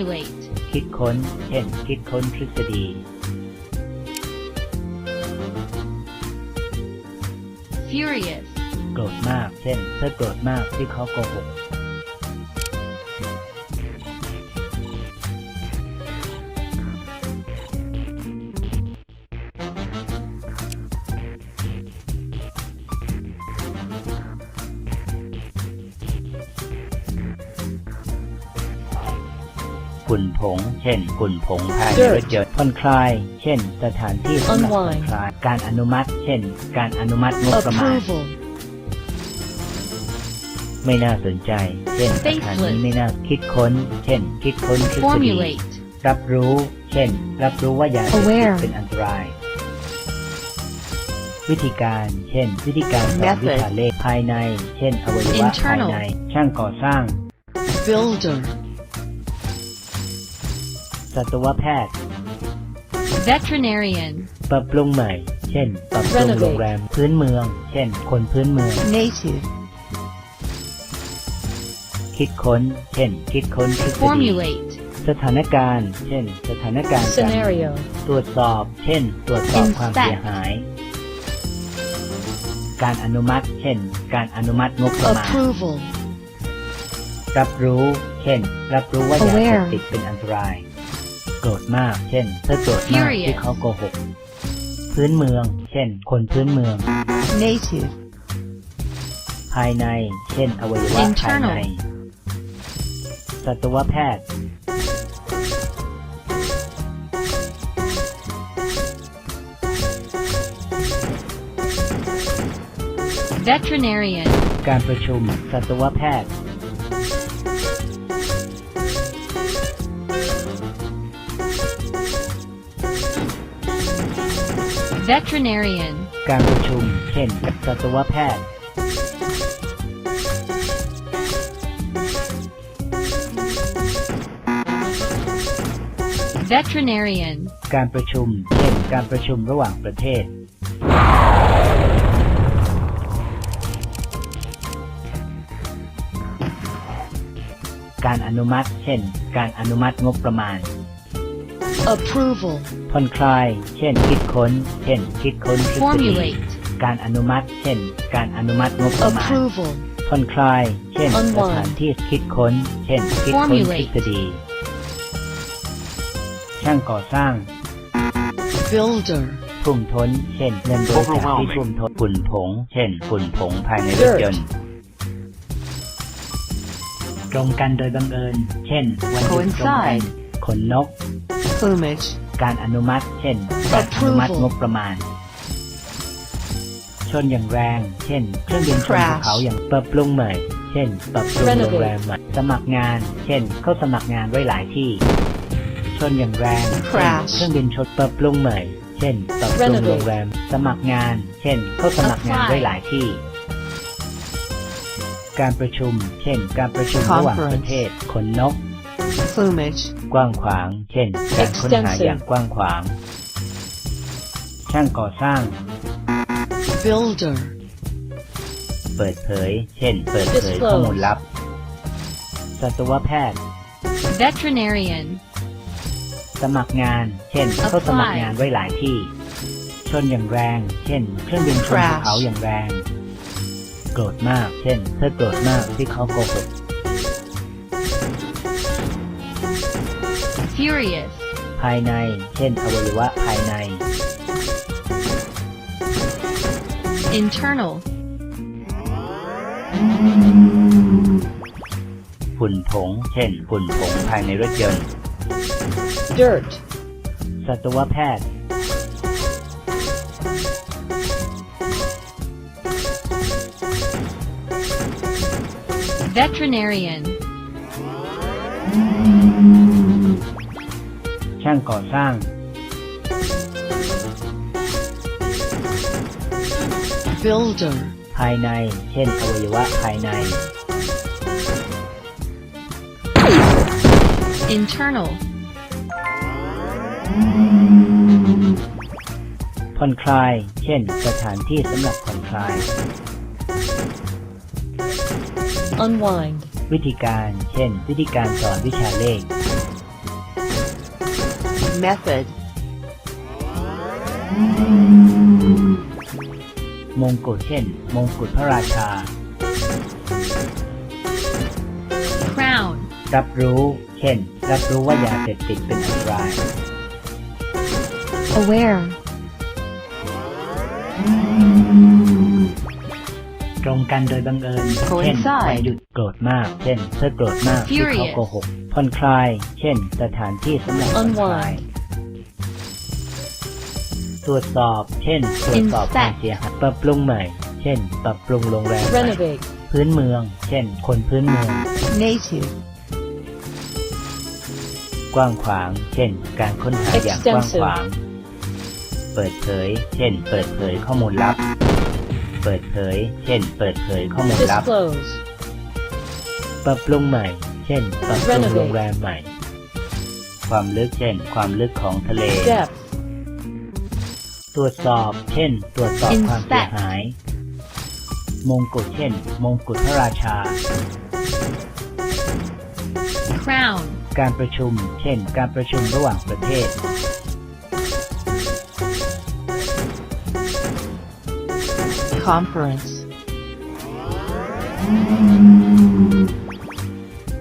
Formulate. คิดค้น เช่น คิดค้นทฤษฎี Furious. โกรธมาก เช่นเธอโกรธมากที่เขาโกหก ผง เช่นฝุ่นผงภายใน Dirt รถยนต์ผ่อนคลาย เช่น สถานที่สำหรับผ่อน Unwind คลาย การอนุมัติ เช่น การอนุมัติงบประมาณ approval, ไม่น่าสนใจ เช่นสถานนี้ไม่น่าคิดค้น เช่น คิดค้นทฤษฎี Formulate. รับรู้ เช่น รับรู้ว่ายาเสพติด Aware เป็นอันตราย วิธีการ เช่น วิธีการสอน Method วิชาเลขภายใน เช่น อวัยวะ Internal ภายในช่างก่อสร้าง builder, สัตวแพทย์ Veterinarian. ปรับปรุงใหม่ เช่น ปรับปรุง Renovate โรงแรมพื้นเมือง เช่น คนพื้นเมือง native, คิดค้น เช่น คิดค้นทฤษฎี Formulate. สถานการณ์ เช่น สถานการณ์การ scenario, ตรวจสอบ เช่น ตรวจสอบ Inspect ความเสียหาย การอนุมัติ เช่น การอนุมัติงบประมาณ approval, รับรู้ เช่น รับรู้ว่ายาเสพ Aware ติดเป็นอันตราย โกรธมาก เช่นเธอโกรธมาก Furious ที่เขาโกหก พื้นเมือง เช่น คนพื้นเมือง native, ภายใน เช่น อวัยวะ Internal ภายใน สัตวแพทย์ Veterinarian. การประชุม สัตวแพทย์ Veterinarian. การประชุม เช่น สัตวแพทย์ Veterinarian. การประชุม เช่น การประชุมระหว่างประเทศ การอนุมัติ เช่น การอนุมัติงบประมาณ approval, ผ่อนคลาย เช่นคิดค้น เช่นคิดค้นทฤษฎี Formulate. การอนุมัติ เช่น การอนุมัติงบประมาณ approval, ผ่อนคลาย เช่น Unwind สถานที่คิดค้น เช่น คิดค้น Formulate ทฤษฎี ช่างก่อสร้าง builder, ทุ่มท้นเช่นเงินบริจาคที่ทุ่มท้นฝุ่นผง เช่นฝุ่นผงภายในรถยนต์ ตรงกันโดยบังเอิญ เช่น วันหยุดตรงกัน Coincide ขนนก plumage, การอนุมัติ เช่นการอนุมัติ Approval งบประมาณ ชนอย่างแรง เช่น เครื่องบินชนภู Crash เขาอย่างปรับปรุงใหม่ เช่น ปรับปรุง Renovate โรงแรมใหม่ สมัครงาน เช่น เข้าสมัครงานไว้หลายที่ ชนอย่างแรงเช่น Crash เครื่องบินชนปรับปรุงใหม่ เช่น ปรับปรุง Renovate โรงแรม สมัครงาน เช่น เข้าสมัครงาน Apply ไว้หลายที่การประชุม เช่น การประชุมระหว่างประเทศขนนก plumage, กว้างขวาง เช่น การค้นหา Extensive อย่างกว้างขวาง ช่างก่อสร้าง builder, เปิดเผย เช่น เปิดเผย Disclose ข้อมูลลับ สัตวแพทย์ Veterinarian. สมัครงาน เช่น เข้า Apply สมัครงานไว้หลายที่ ชนอย่างแรง เช่น เครื่องบินชนภู Crash เขาอย่างแรง โกรธมาก เช่น เธอโกรธมากที่เขาโกหก Furious. ภายใน เช่น อวัยวะภายใน Internal. ฝุ่นผง เช่น ฝุ่นผงภายในรถยนต์ dirt, สัตวแพทย์ Veterinarian. ช่างก่อสร้าง builder, ภายใน เช่นอวัยวะภายใน Internal. ผ่อนคลาย เช่น สถานที่สำหรับผ่อนคลาย unwind, วิธีการ เช่น วิธีการสอนวิชาเลข Method. มงกุฎเช่น มงกุฎพระราชา crown, รับรู้ เช่น รับรู้ว่ายาเสพติดเป็นอันตราย aware, ตรงกันโดยบังเอิญ เช่น Coincide วันหยุดโกรธมาก เช่นเธอโกรธมากที่เขา Furious โกหกผ่อนคลาย เช่น สถานที่สำหรับผ่อนคลาย Unwind ตรวจสอบ เช่น ตรวจสอบความ Inspect เสียหายปรับปรุงใหม่ เช่น ปรับปรุงโรงแรมใหม่ Renovate. พื้นเมือง เช่น คนพื้นเมือง Native. กว้างขวาง เช่น การค้นหาอย่างกว้างขวาง เปิดเผย เช่น เปิดเผยข้อมูลลับ เปิดเผย เช่น เปิดเผยข้อมูลลับ Disclose. ปรับปรุงใหม่ เช่น ปรับปรุง Renovate โรงแรมใหม่ ความลึก เช่น ความลึกของทะเล Depth. ตรวจสอบ เช่น ตรวจสอบความเสีย Inspect หาย มงกุฎเช่น มงกุฎพระราชา crown, การประชุม เช่น การประชุมระหว่างประเทศ Conference.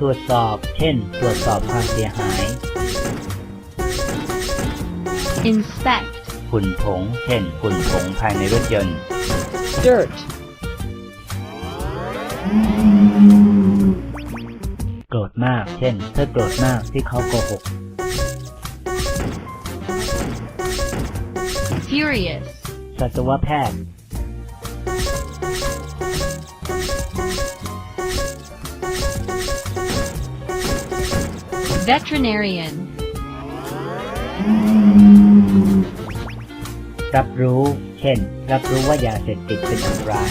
ตรวจสอบ เช่น ตรวจสอบความเสียหาย inspect, ฝุ่นผง เช่น ฝุ่นผงภายในรถยนต์ Dirt. โกรธมาก เช่น เธอโกรธมากที่เขาโกหก furious, สัตวแพทย์ veterinarian, รับรู้ เช่น รับรู้ว่ายาเสพติดเป็นอันตราย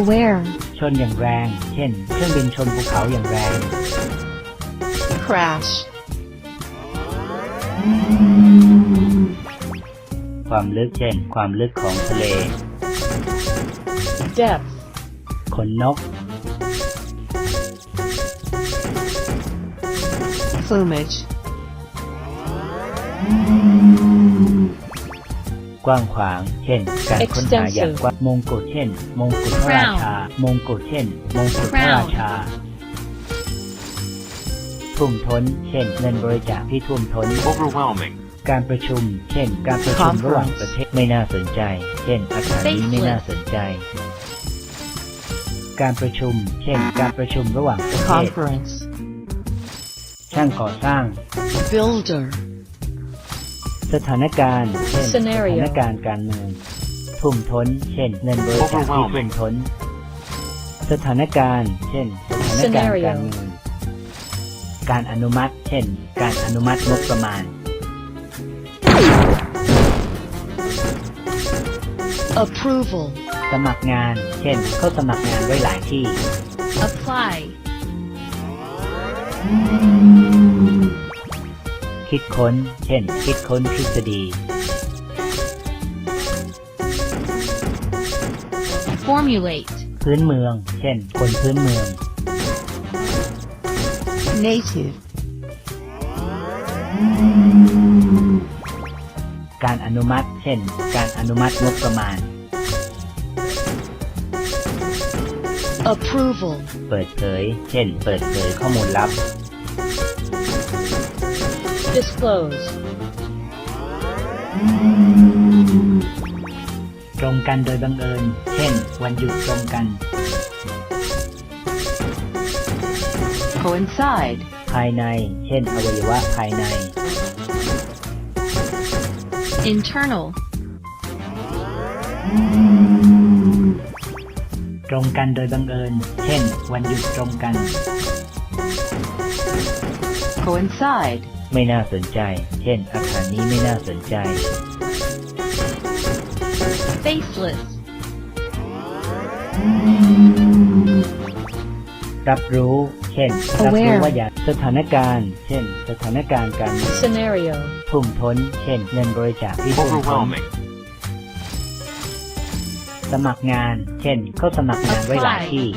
aware, ชนอย่างแรง เช่น เครื่องบินชนภูเขาอย่างแรง Crash. ความลึกเช่น ความลึกของทะเล Depth. ขนนก Plumage. กว้างขวาง เช่น การค้นหาอย่างกว้างมงกุฎเช่น มงกุฎพระราชา มงกุฎเช่น มงกุฎพระราชาทุ่มท้น เช่น เงินบริจาคที่ทุ่มท้น overwhelming, การประชุม เช่น การประชุม Conference ระหว่างประเทศไม่น่าสนใจ เช่นอาคารนี้ไม่น่าสนใจ การประชุม เช่น การประชุมระหว่างประเทศ Conference. ช่างก่อสร้าง Builder. สถานการณ์เช่นส Scenario ถานการณ์การเมืองทุ่มท้น เช่นเงินบริจาคที่ทุ่มท้น สถานการณ์ เช่น สถานการณ์ Scenario การเมืองการอนุมัติ เช่น การอนุมัติงบประมาณ Approval. สมัครงาน เช่น เขาสมัครงานไว้หลายที่ apply, คิดค้น เช่น คิดค้นทฤษฎี formulate, พื้นเมือง เช่น คนพื้นเมือง Native. การอนุมัติ เช่น การอนุมัติงบประมาณ Approval. เปิดเผย เช่น เปิดเผยข้อมูลลับ Disclose. ตรงกันโดยบังเอิญ เช่น วันหยุดตรงกัน Coincide. ภายใน เช่น อวัยวะภายใน internal, ตรงกันโดยบังเอิญ เช่น วันหยุดตรงกัน Coincide. ไม่น่าสนใจ เช่น อาคารนี้ไม่น่าสนใจ faceless, รับรู้ เช่น รับรู้ Aware ว่าอยากสถานการณ์ เช่น สถานการณ์การเมือง Scenario. ทุ่มท้น เช่น เงินบริจาคที่ทุ่มท้น overwhelming, สมัครงาน เช่น เขาสมัครงานไว้หลายที่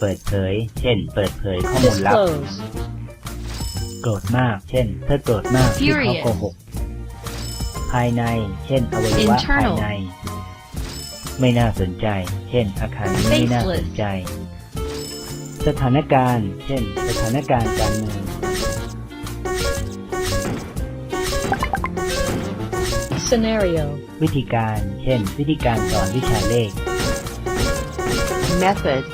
เปิดเผย เช่น เปิดเผยข้อมูลลับ Disclose. โกรธมาก เช่น เธอโกรธมากที่เขา Furious โกหก ภายใน เช่น อวัยวะ Internal ภายใน ไม่น่าสนใจ เช่น อาคารนี้ไม่น่าสนใจ สถานการณ์ เช่น สถานการณ์การเมือง Scenario. วิธีการ เช่น วิธีการสอนวิชาเลข Method.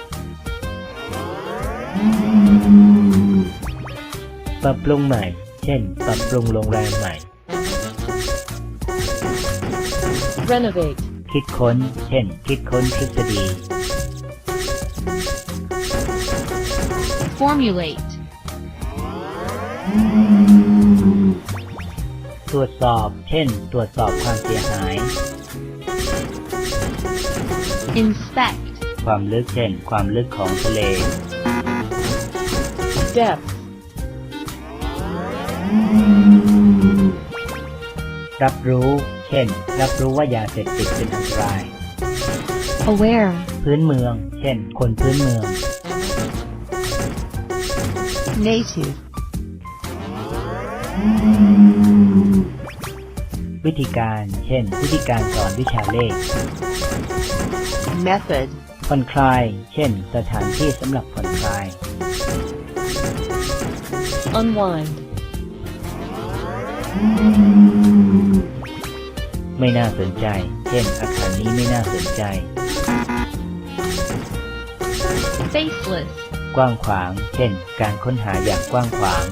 ปรับปรุงใหม่ เช่น ปรับปรุงโรงแรมใหม่ Renovate. คิดค้น เช่น คิดค้นทฤษฎี Formulate. ตรวจสอบ เช่น ตรวจสอบความเสียหาย Inspect. ความลึก เช่น ความลึกของทะเล Depth. รับรู้ เช่น รับรู้ว่ายาเสพติดเป็นอันตราย Aware. พื้นเมือง เช่น คนพื้นเมือง Native. วิธีการ เช่น วิธีการสอนวิชาเลข Method. ผ่อนคลาย เช่น สถานที่สำหรับผ่อนคลาย Unwind. ไม่น่าสนใจ เช่นอาคารนี้ไม่น่าสนใจ Faceless. กว้างขวาง เช่น การค้นหาอย่างกว้างขวาง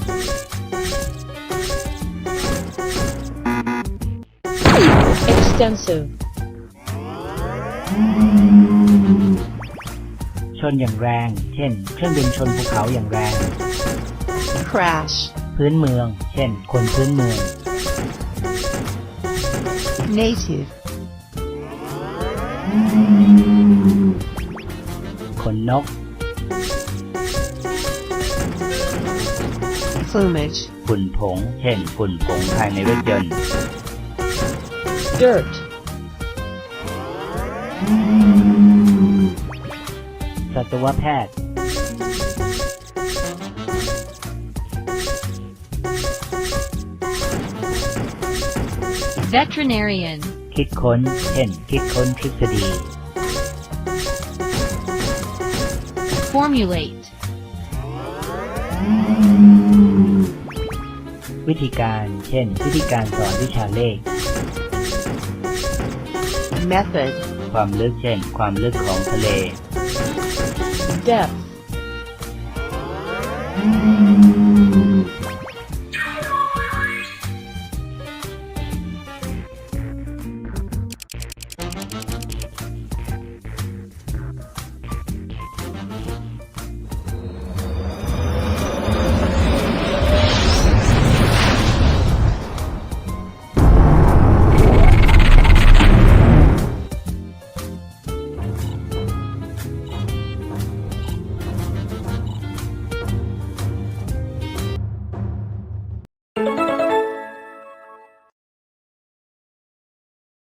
Extensive. ชนอย่างแรง เช่น เครื่องบินชนภูเขาอย่างแรง Crash. พื้นเมือง เช่น คนพื้นเมือง Native. ขนนก Plumage. ฝุ่นผง เช่น ฝุ่นผงภายในรถยนต์ Dirt. สัตวแพทย์ Veterinarian. คิดค้น เช่น คิดค้นทฤษฎี Formulate. วิธีการ เช่น วิธีการสอนวิชาเลข Method. ความลึก เช่น ความลึกของทะเล Depth.